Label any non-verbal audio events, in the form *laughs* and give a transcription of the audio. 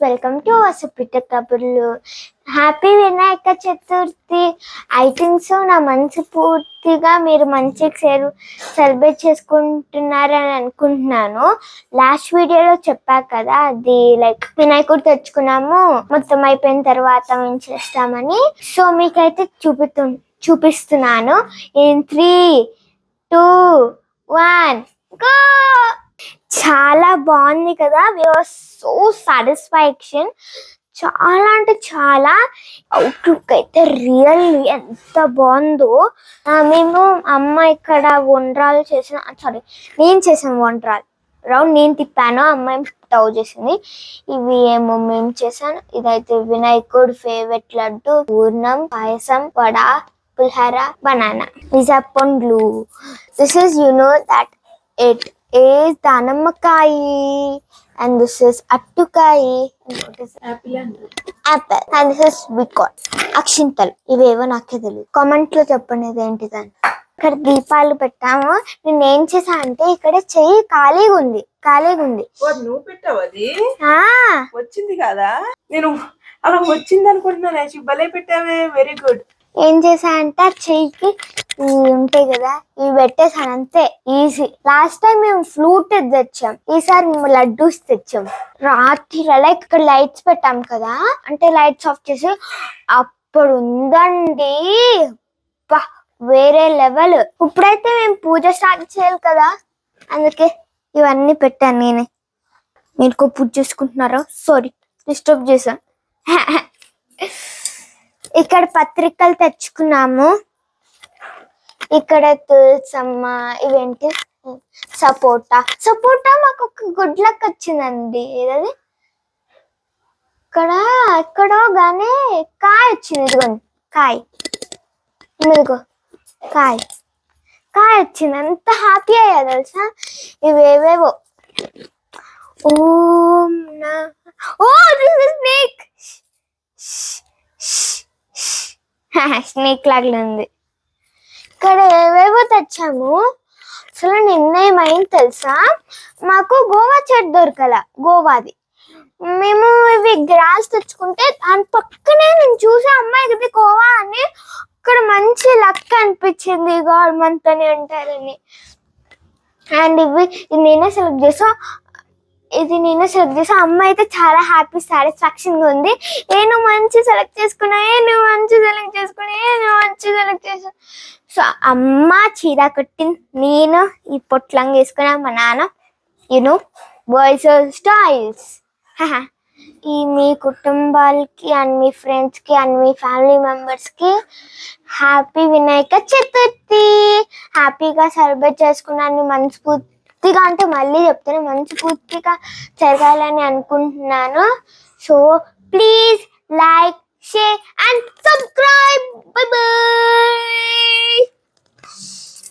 Welcome to Vasapitta Kaburlu happy Vinayaka Chaturthi I think so నా మనసు పూర్తిగా మీరు మంచిగా సెలబ్రేట్ చేసుకుంటున్నారని అనుకుంటున్నాను. లాస్ట్ వీడియోలో చెప్పా కదా అది లైక్ వినాయకుడు తెచ్చుకున్నాము మొత్తం అయిపోయిన తర్వాత మేము చేస్తామని. సో మీకైతే చూపిస్తు చూపిస్తున్నాను. In three two one go చాలా బాగుంది కదా. విఆర్ సో సాటిస్ఫాక్షన్ చాలా అంటే చాలా అవుట్లుక్ అయితే రియల్ ఎంత బాగుందో. మేము అమ్మ ఇక్కడ వండ్రాలు చేసిన సారీ నేను చేసిన వండ్రాలు రౌండ్ నేను తిప్పాను అమ్మాయి టవ్ చేసింది. ఇవి ఏమో మేము చేశాను. ఇదైతే వినాయకుడు ఫేవరెట్ లడ్డు పూర్ణం పాయసం వడ పులిహార బనానా. నిజా పండ్లు this is you know that eight is దానమ్మకాయి? And this is అట్టుకాయి. And what is apple. And this is బికాన్ అక్షింతలు. ఇవేవో నాకే తెలియదు కామెంట్లో చెప్పండి ఇది ఏంటిదని. ఇక్కడ దీపాలు పెట్టాము. నేను ఏం చేసా అంటే ఇక్కడ చెయ్యి ఖాళీగా ఉంది ఖాళీగా ఉంది నువ్వు పెట్టావు అది? ఆ. వచ్చింది కదా? నేను అలా వచ్చింది అనుకుంటున్నాను భలే పెట్టావే. వెరీ గుడ్ ఏం చేసా అంటే ఆ చెయ్యికి ఇవి ఉంటాయి కదా ఇవి పెట్టేసాను అంతే ఈజీ లాస్ట్ టైం మేము ఫ్లూట్ తెచ్చాం ఈసారి మేము లడ్డూస్ తెచ్చాం. రాత్రి లైక్ ఇక్కడ లైట్స్ పెట్టాం కదా అంటే లైట్స్ ఆఫ్ చేసి అప్పుడు ఉందండి. వేరే లెవెల్ ఇప్పుడైతే మేము పూజ స్టార్ట్ చేయాలి కదా అందుకే ఇవన్నీ పెట్టాను నేనే. మీరు పూజ చేసుకుంటున్నారా? సారీ డిస్టర్బ్ చేశాను. *laughs* ఇక్కడ పత్రికలు తెచ్చుకున్నాము. ఇక్కడ తులసమ్మ ఇవేంటి? సపోటా. సపోటా మాకు ఒక గుడ్ లక్ వచ్చిందండి. ఏదది? ఇక్కడ ఎక్కడో గానే కాయ వచ్చింది. ఇదిగోండి కాయ. ఇదిగో కాయ. కాయ వచ్చింది. అంత హ్యాపీ అయ్యా తెలుసా? ఇవేవేవో. ఓం నా ఓ దిస్ ఇస్ స్నేక్ స్నేక్ లాగా ఉంది. ఇక్కడ ఏవేవో తెచ్చాము. అసలు నిన్నేమైంది తెలుసా? మాకు గోవా చెట్టు దొరకల గోవాది. మేము ఇవి గ్రాస్ తెచ్చుకుంటే దాని పక్కనే నేను చూసే అమ్మాయి ఇది గోవా అని అక్కడ మంచి లక్ అనిపించింది గవర్నమెంట్ అని అంటారని. అండ్ ఇవి నేనే సెలెక్ట్ చేసా. ఇది నేను సెలెక్ట్ చేసా అమ్మ అయితే చాలా హ్యాపీ సాటిస్ఫాక్షన్గా ఉంది. నేను మంచి సెలెక్ట్ చేసుకున్నా నేను మంచి సెలెక్ట్ చేసుకున్నా నేను నువ్వు మంచి సెలెక్ట్ చేసా. సో అమ్మ చీర కొట్టింది. నేను ఈ పొట్లంగా వేసుకున్నా మా నాన్న. యూనో బాయ్స్ స్టైల్స్ ఈ మీ కుటుంబాలకి అండ్ మీ ఫ్రెండ్స్కి అండ్ మీ ఫ్యామిలీ మెంబర్స్కి హ్యాపీ వినాయక చతుర్థి. హ్యాపీగా సెలబ్రేట్ చేసుకున్నాను మనస్ఫూర్తి పూర్తిగా అంటే మళ్ళీ చెప్తాను మంచి పూర్తిగా జరగాలని అనుకుంటున్నాను. So please like share and subscribe bye bye